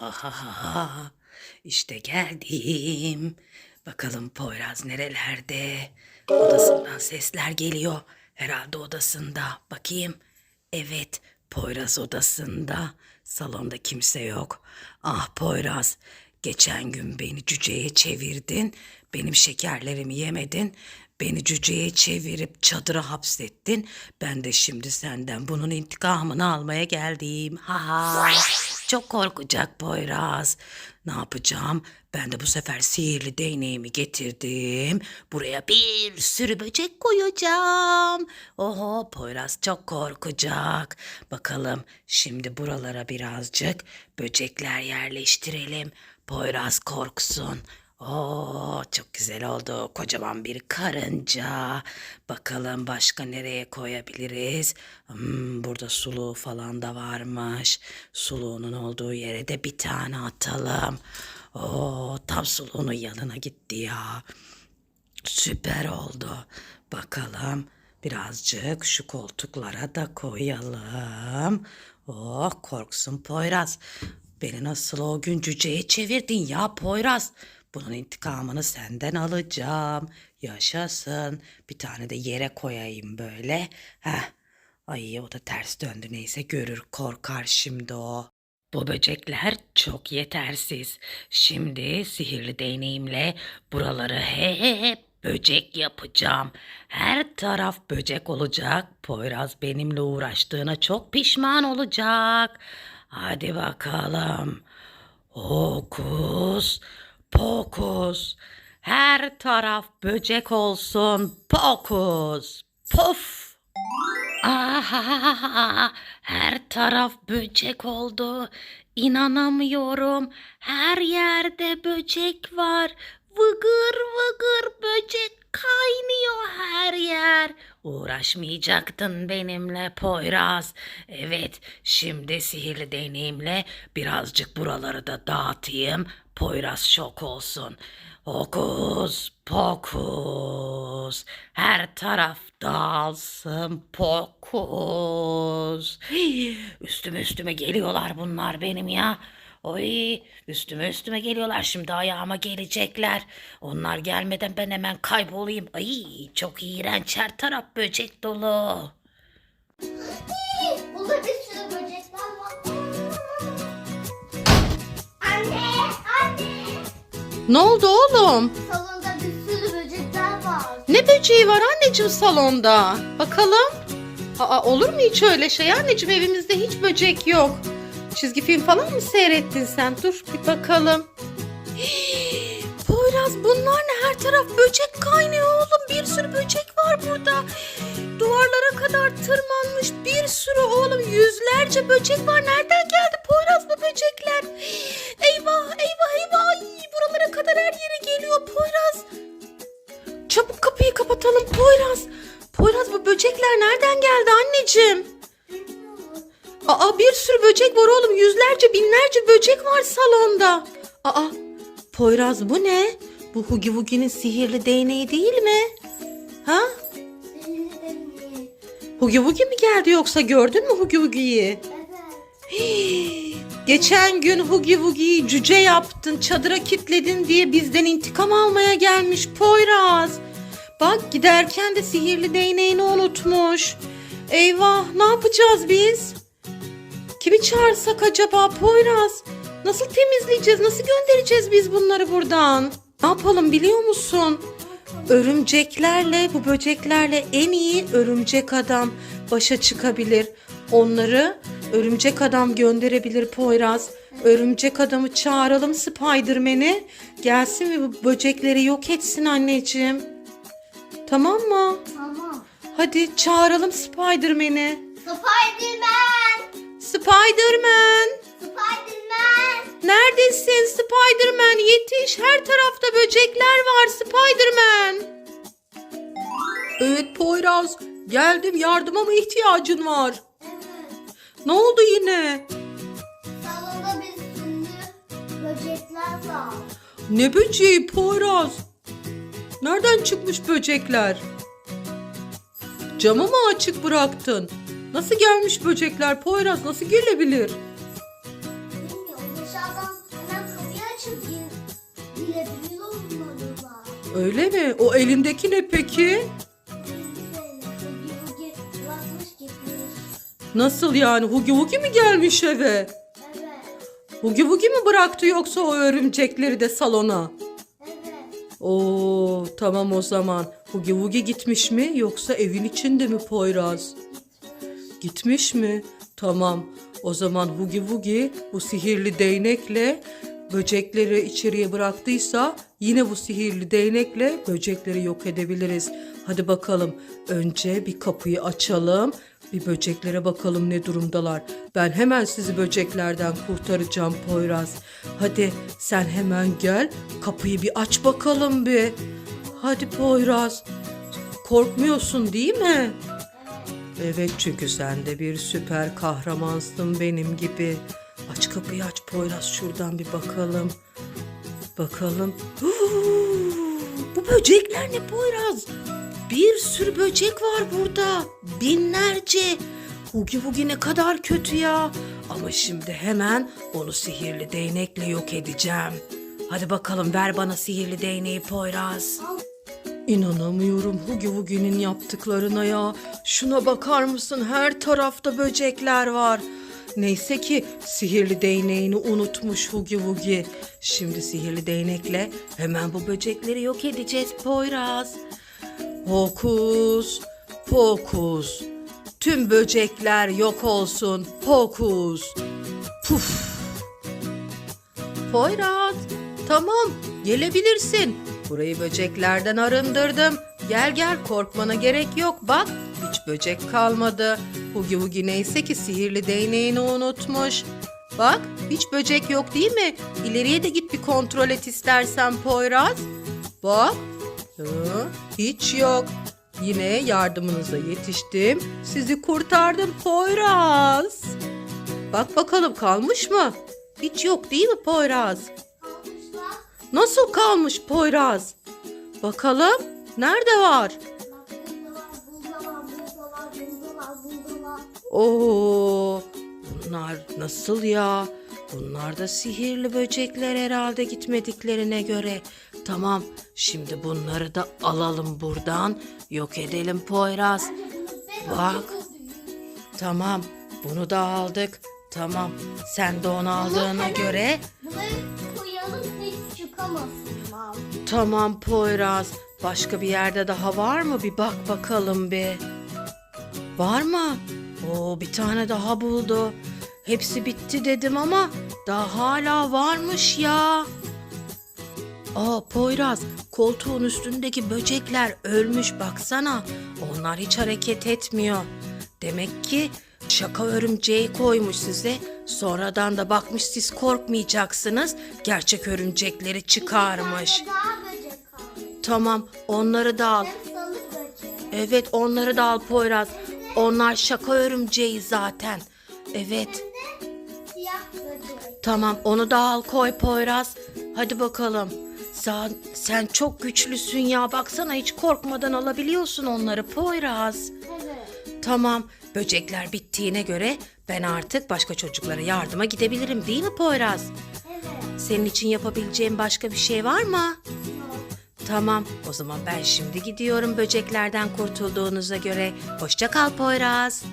İşte geldim. Bakalım Poyraz nerelerde? Odasından sesler geliyor. Herhalde odasında. Bakayım. Evet, Poyraz odasında. Salonda kimse yok. Ah Poyraz, geçen gün beni cüceye çevirdin. Benim şekerlerimi yemedin. Beni cüceye çevirip çadıra hapsettin. Ben de şimdi senden bunun intikamını almaya geldim. Ha ha. Çok korkacak Poyraz. Ne yapacağım? Ben de bu sefer sihirli değneğimi getirdim. Buraya bir sürü böcek koyacağım. Oho Poyraz çok korkacak. Bakalım şimdi buralara birazcık böcekler yerleştirelim. Poyraz korksun. Oo, çok güzel oldu. Kocaman bir karınca. Bakalım başka nereye koyabiliriz? Hmm, burada suluğu falan da varmış. Suluğunun olduğu yere de bir tane atalım. Oo, tam suluğunun yanına gitti ya. Süper oldu. Bakalım birazcık şu koltuklara da koyalım. Oh korksun Poyraz. Beni nasıl o gün cüceye çevirdin ya Poyraz. Bunun intikamını senden alacağım. Yaşasın. Bir tane de yere koyayım böyle. Heh. Ay o da ters döndü neyse görür korkar şimdi o. Bu böcekler çok yetersiz. Şimdi sihirli değneğimle buraları hep böcek yapacağım. Her taraf böcek olacak. Poyraz benimle uğraştığına çok pişman olacak. Hadi bakalım. Hokus pokus. Her taraf böcek olsun. Pokus. Puf. Aha, her taraf böcek oldu. İnanamıyorum. Her yerde böcek var. Vıgır vıgır böcek kaynıyor her yer. Uğraşmayacaktın benimle Poyraz. Evet, şimdi sihirli değneğimle birazcık buraları da dağıtayım. Poyraz şok olsun. Hokus pokus. Her taraf dağılsın pokus. Hii, Üstüme üstüme geliyorlar bunlar benim ya. Oy üstüme üstüme geliyorlar şimdi ayağıma gelecekler. Onlar gelmeden ben hemen kaybolayım. Ay çok iğrenç her taraf böcek dolu. Burada bir sürü böcekler var. Anne, anne. Ne oldu oğlum? Salonda bir sürü böcekler var. Ne böceği var anneciğim salonda? Bakalım. Aa, olur mu hiç öyle şey anneciğim evimizde hiç böcek yok. Çizgi film falan mı seyrettin sen? Dur bir bakalım. Poyraz bunlar ne? Her taraf böcek kaynıyor oğlum. Bir sürü böcek var burada. Duvarlara kadar tırmanmış bir sürü oğlum. Yüzlerce böcek var. Nereden geldi Poyraz bu böcekler? Eyvah eyvah eyvah. Ay, buralara kadar her yere geliyor Poyraz. Çabuk kapıyı kapatalım Poyraz. Poyraz bu böcekler nereden geldi anneciğim? Aa bir sürü böcek var oğlum. Yüzlerce binlerce böcek var salonda. Aa Poyraz bu ne? Bu Hugi Wugi'nin sihirli değneği değil mi? Ha? Hugi Wugi mi geldi yoksa gördün mü Hugi Wugi'yi? Evet. Hii, Geçen gün Hugi Wugi'yi cüce yaptın, çadıra kilitledin diye bizden intikam almaya gelmiş Poyraz. Bak giderken de sihirli değneğini unutmuş. Eyvah ne yapacağız biz? Kimi çağırsak acaba Poyraz? Nasıl temizleyeceğiz? Nasıl göndereceğiz biz bunları buradan? Ne yapalım biliyor musun? Örümceklerle bu böceklerle en iyi örümcek adam başa çıkabilir. Onları örümcek adam gönderebilir Poyraz. Örümcek adamı çağıralım Spiderman'i. Gelsin ve bu böcekleri yok etsin anneciğim. Tamam mı? Tamam. Hadi çağıralım Spiderman'i. Spiderman. Spiderman! Spiderman. Neredesin Spiderman? Yetiş. Her tarafta böcekler var Spiderman. Evet Poyraz. Geldim. Yardıma mı ihtiyacın var? Evet. Ne oldu yine? Salonda bir sürü böcekler var. Ne böceği Poyraz? Nereden çıkmış böcekler? Camı mı açık bıraktın? Nasıl gelmiş böcekler Poyraz? Nasıl gelebilir? Bilmiyorum. hemen kapıyı açıp. Öyle mi? O elindeki ne peki? Nasıl yani? Hugi Hugi mi gelmiş eve? Evet. Hugi Hugi mi bıraktı yoksa o örümcekleri de salona? Evet. Oo tamam o zaman. Hugi Hugi gitmiş mi yoksa evin içinde mi Poyraz? Gitmiş mi? Tamam. O zaman Hugi Hugi bu sihirli değnekle böcekleri içeriye bıraktıysa yine bu sihirli değnekle böcekleri yok edebiliriz. Hadi bakalım. Önce bir kapıyı açalım. Bir böceklere bakalım ne durumdalar. Ben hemen sizi böceklerden kurtaracağım Poyraz. Hadi sen hemen gel. Kapıyı bir aç bakalım bir. Hadi Poyraz. Korkmuyorsun değil mi? Evet çünkü sen de bir süper kahramansın benim gibi. Aç kapıyı aç Poyraz şuradan bir bakalım. Bakalım. Bu böcekler ne Poyraz? Bir sürü böcek var burada. Binlerce. Hugi Hugi ne kadar kötü ya. Ama şimdi hemen onu sihirli değnekle yok edeceğim. Hadi bakalım ver bana sihirli değneği Poyraz. İnanamıyorum Hugi Hugi'nin yaptıklarına ya. Şuna bakar mısın? Her tarafta böcekler var. Neyse ki sihirli değneğini unutmuş Hugi Hugi. Şimdi sihirli değnekle hemen bu böcekleri yok edeceğiz Poyraz. Hokus pokus. Tüm böcekler yok olsun. Hokus. Puf. Poyraz, tamam gelebilirsin. Burayı böceklerden arındırdım. Gel gel korkmana gerek yok bak. Hiç böcek kalmadı. Hugi Hugi neyse ki sihirli değneğini unutmuş. Bak hiç böcek yok değil mi? İleriye de git bir kontrol et istersen Poyraz. Bak. Hı, hiç yok. Yine yardımınıza yetiştim. Sizi kurtardım Poyraz. Bak bakalım kalmış mı? Hiç yok değil mi Poyraz? Nasıl kalmış Poyraz? Bakalım nerede var? Oo, bunlar nasıl ya? Bunlar da sihirli böcekler herhalde gitmediklerine göre. Tamam, şimdi bunları da alalım buradan. Yok edelim Poyraz. Bak. Tamam, bunu da aldık. Tamam, sen de onu aldığına göre koyalım hiç çıkamasınlar. Tamam Poyraz. Başka bir yerde daha var mı? Bir bak bakalım bir. Var mı? Oo bir tane daha buldu. Hepsi bitti dedim ama daha hala varmış ya. Aa Poyraz, koltuğun üstündeki böcekler ölmüş baksana. Onlar hiç hareket etmiyor. Demek ki şaka örümceği koymuş size. Sonradan da bakmış siz korkmayacaksınız. Gerçek örümcekleri çıkarmış. Tamam, onları da al. Evet, onları da al Poyraz. Onlar şaka örümceği zaten. Evet. Tamam onu da al koy Poyraz. Hadi bakalım. Sen, sen çok güçlüsün ya. Baksana hiç korkmadan alabiliyorsun onları Poyraz. Tamam. Böcekler bittiğine göre ben artık başka çocuklara yardıma gidebilirim değil mi Poyraz? Evet. Senin için yapabileceğim başka bir şey var mı? Yok. Tamam. O zaman ben şimdi gidiyorum böceklerden kurtulduğunuza göre. Hoşça kal Poyraz.